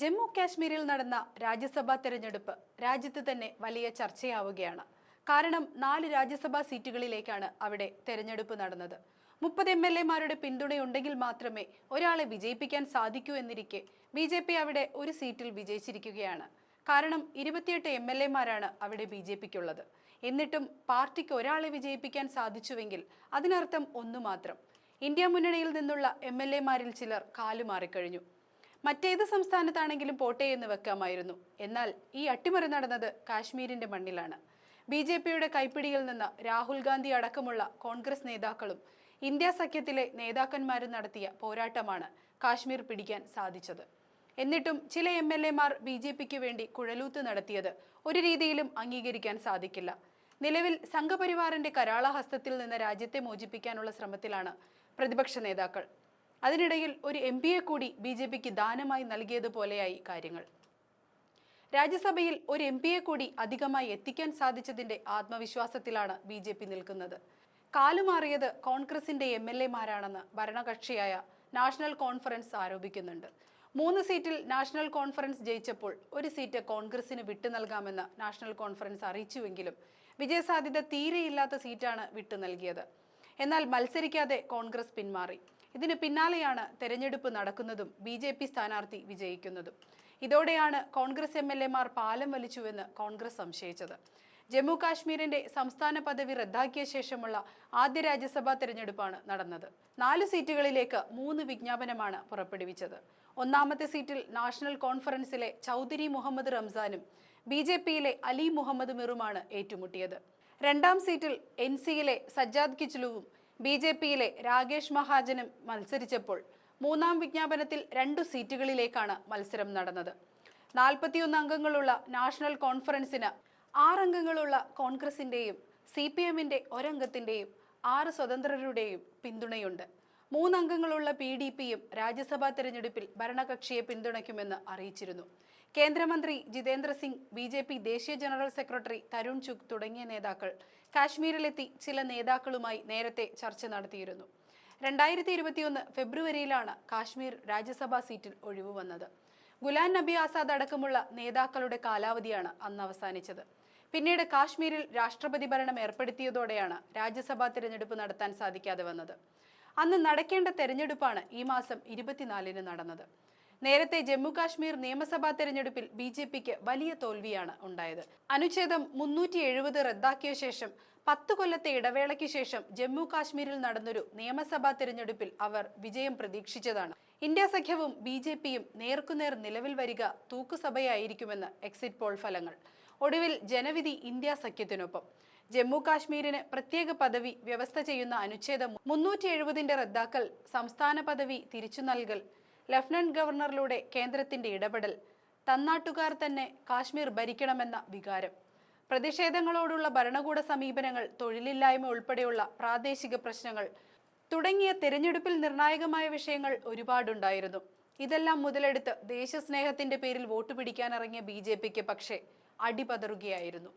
ജമ്മു കാശ്മീരിൽ നടന്ന രാജ്യസഭാ തെരഞ്ഞെടുപ്പ് രാജ്യത്ത് തന്നെ വലിയ ചർച്ചയാവുകയാണ്. കാരണം നാല് രാജ്യസഭാ സീറ്റുകളിലേക്കാണ് അവിടെ തെരഞ്ഞെടുപ്പ് നടന്നത്. മുപ്പത് എം എൽ എമാരുടെ പിന്തുണയുണ്ടെങ്കിൽ മാത്രമേ ഒരാളെ വിജയിപ്പിക്കാൻ സാധിക്കൂ എന്നിരിക്കെ ബി ജെ പി അവിടെ ഒരു സീറ്റിൽ വിജയിച്ചിരിക്കുകയാണ്. കാരണം ഇരുപത്തിയെട്ട് എം എൽ എമാരാണ് അവിടെ ബി ജെ പിക്കുള്ളത്. എന്നിട്ടും പാർട്ടിക്ക് ഒരാളെ വിജയിപ്പിക്കാൻ സാധിച്ചുവെങ്കിൽ അതിനർത്ഥം ഒന്നു മാത്രം. ഇന്ത്യ മുന്നണിയിൽ നിന്നുള്ള എം എൽ എമാരിൽ ചിലർ കാലുമാറിക്കഴിഞ്ഞു. മറ്റേത് സംസ്ഥാനത്താണെങ്കിലും പോട്ടെ എന്ന് വെക്കാമായിരുന്നു. എന്നാൽ ഈ അട്ടിമറി നടന്നത് കാശ്മീരിന്റെ മണ്ണിലാണ്. ബി ജെ പിയുടെ കൈപ്പിടിയിൽ നിന്ന് രാഹുൽ ഗാന്ധി അടക്കമുള്ള കോൺഗ്രസ് നേതാക്കളും ഇന്ത്യ സഖ്യത്തിലെ നേതാക്കന്മാരും നടത്തിയ പോരാട്ടമാണ് കാശ്മീർ പിടിക്കാൻ സാധിച്ചത്. എന്നിട്ടും ചില എം എൽ എമാർ ബി ജെ പിക്ക് വേണ്ടി കുഴലൂത്ത് നടത്തിയത് ഒരു രീതിയിലും അംഗീകരിക്കാൻ സാധിക്കില്ല. നിലവിൽ സംഘപരിവാറിന്റെ കരാളഹസ്തത്തിൽ നിന്ന് രാജ്യത്തെ മോചിപ്പിക്കാനുള്ള ശ്രമത്തിലാണ് പ്രതിപക്ഷ നേതാക്കൾ. അതിനിടയിൽ ഒരു എം പിയെ കൂടി ബി ജെ പിക്ക് ദാനമായി നൽകിയതുപോലെയായി കാര്യങ്ങൾ. രാജ്യസഭയിൽ ഒരു എം പിയെ കൂടി അധികമായി എത്തിക്കാൻ സാധിച്ചതിന്റെ ആത്മവിശ്വാസത്തിലാണ് ബി ജെ പി നിൽക്കുന്നത്. കാലുമാറിയത് കോൺഗ്രസിന്റെ എം എൽ എമാരാണെന്ന് ഭരണകക്ഷിയായ നാഷണൽ കോൺഫറൻസ് ആരോപിക്കുന്നുണ്ട്. മൂന്ന് സീറ്റിൽ നാഷണൽ കോൺഫറൻസ് ജയിച്ചപ്പോൾ ഒരു സീറ്റ് കോൺഗ്രസിന് വിട്ടു നൽകാമെന്ന് നാഷണൽ കോൺഫറൻസ് അറിയിച്ചുവെങ്കിലും വിജയസാധ്യത തീരെയില്ലാത്ത സീറ്റാണ് വിട്ടു നൽകിയത്. എന്നാൽ മത്സരിക്കാതെ കോൺഗ്രസ് പിന്മാറി. ഇതിന് പിന്നാലെയാണ് തെരഞ്ഞെടുപ്പ് നടക്കുന്നതും ബി ജെ പി സ്ഥാനാർത്ഥി വിജയിക്കുന്നതും. ഇതോടെയാണ് കോൺഗ്രസ് എം എൽ എമാർ പാലം വലിച്ചുവെന്ന് കോൺഗ്രസ് സംശയിച്ചത്. ജമ്മു കാശ്മീരിന്റെ സംസ്ഥാന പദവി റദ്ദാക്കിയ ശേഷമുള്ള ആദ്യ രാജ്യസഭാ തെരഞ്ഞെടുപ്പാണ് നടന്നത്. നാല് സീറ്റുകളിലേക്ക് മൂന്ന് വിജ്ഞാപനമാണ് പുറപ്പെടുവിച്ചത്. ഒന്നാമത്തെ സീറ്റിൽ നാഷണൽ കോൺഫറൻസിലെ ചൗധരി മുഹമ്മദ് റംസാനും ബി ജെ പിയിലെ അലി മുഹമ്മദ് മിറുമാണ് ഏറ്റുമുട്ടിയത്. രണ്ടാം സീറ്റിൽ എൻ സിയിലെ സജ്ജാദ് കിച്ലുവും ബി ജെ പിയിലെ രാകേഷ് മഹാജനും മത്സരിച്ചപ്പോൾ മൂന്നാം വിജ്ഞാപനത്തിൽ രണ്ടു സീറ്റുകളിലേക്കാണ് മത്സരം നടന്നത്. നാൽപ്പത്തിയൊന്ന് അംഗങ്ങളുള്ള നാഷണൽ കോൺഫറൻസിന് ആറംഗങ്ങളുള്ള കോൺഗ്രസിന്റെയും സി പി എമ്മിന്റെ ഒരംഗത്തിന്റെയും ആറ് സ്വതന്ത്രരുടെയും പിന്തുണയുണ്ട്. മൂന്നംഗങ്ങളുള്ള പി ഡി പിയും രാജ്യസഭാ തെരഞ്ഞെടുപ്പിൽ ഭരണകക്ഷിയെ പിന്തുണയ്ക്കുമെന്ന് അറിയിച്ചിരുന്നു. കേന്ദ്രമന്ത്രി Jitendra Singh B J P ദേശീയ ജനറൽ സെക്രട്ടറി തരുൺ ചുഗ് തുടങ്ങിയ നേതാക്കൾ കാശ്മീരിലെത്തി ചില നേതാക്കളുമായി നേരത്തെ ചർച്ച നടത്തിയിരുന്നു. രണ്ടായിരത്തി ഇരുപത്തിയൊന്ന് ഫെബ്രുവരിയിലാണ് കാശ്മീർ രാജ്യസഭാ സീറ്റിൽ ഒഴിവ് വന്നത്. ഗുലാം നബി ആസാദ് അടക്കമുള്ള നേതാക്കളുടെ കാലാവധിയാണ് അന്ന് അവസാനിച്ചത്. പിന്നീട് കാശ്മീരിൽ രാഷ്ട്രപതി ഭരണം ഏർപ്പെടുത്തിയതോടെയാണ് രാജ്യസഭാ തിരഞ്ഞെടുപ്പ് നടത്താൻ സാധിക്കാതെ വന്നത്. അന്ന് നടക്കേണ്ട തെരഞ്ഞെടുപ്പാണ് ഈ മാസം ഇരുപത്തിനാലിന് നടന്നത്. നേരത്തെ ജമ്മുകാശ്മീർ നിയമസഭാ തെരഞ്ഞെടുപ്പിൽ ബി ജെ പിക്ക് വലിയ തോൽവിയാണ് ഉണ്ടായത്. അനുച്ഛേദം മുന്നൂറ്റി എഴുപത് റദ്ദാക്കിയ ശേഷം പത്ത് കൊല്ലത്തെ ഇടവേളയ്ക്ക് ശേഷം ജമ്മു കാശ്മീരിൽ നടന്നൊരു നിയമസഭാ തെരഞ്ഞെടുപ്പിൽ അവർ വിജയം പ്രതീക്ഷിച്ചതാണ്. ഇന്ത്യ സഖ്യവും ബി ജെ പിയും നേർക്കുനേർ നിലവിൽ വരിക തൂക്കുസഭയായിരിക്കുമെന്ന് എക്സിറ്റ് പോൾ ഫലങ്ങൾ. ഒടുവിൽ ജനവിധി ഇന്ത്യ സഖ്യത്തിനൊപ്പം. ജമ്മു കാശ്മീരിന് പ്രത്യേക പദവി വ്യവസ്ഥ ചെയ്യുന്ന അനുച്ഛേദം മുന്നൂറ്റി എഴുപതിന്റെ റദ്ദാക്കൽ സംസ്ഥാന പദവി തിരിച്ചു നൽകൽ ലഫ്റ്റനന്റ് ഗവർണറിലൂടെ കേന്ദ്രത്തിന്റെ ഇടപെടൽ തന്നാട്ടുകാർ തന്നെ കാശ്മീർ ഭരിക്കണമെന്ന വികാരം. പ്രതിഷേധങ്ങളോടുള്ള ഭരണകൂട സമീപനങ്ങൾ തൊഴിലില്ലായ്മ ഉൾപ്പെടെയുള്ള പ്രാദേശിക പ്രശ്നങ്ങൾ തുടങ്ങിയ തെരഞ്ഞെടുപ്പിൽ നിർണായകമായ വിഷയങ്ങൾ ഒരുപാടുണ്ടായിരുന്നു. ഇതെല്ലാം മുതലെടുത്ത് ദേശസ്നേഹത്തിന്റെ പേരിൽ വോട്ട് പിടിക്കാനിറങ്ങിയ ബി ജെ പിക്ക് പക്ഷേ അടിപതറുകയായിരുന്നു.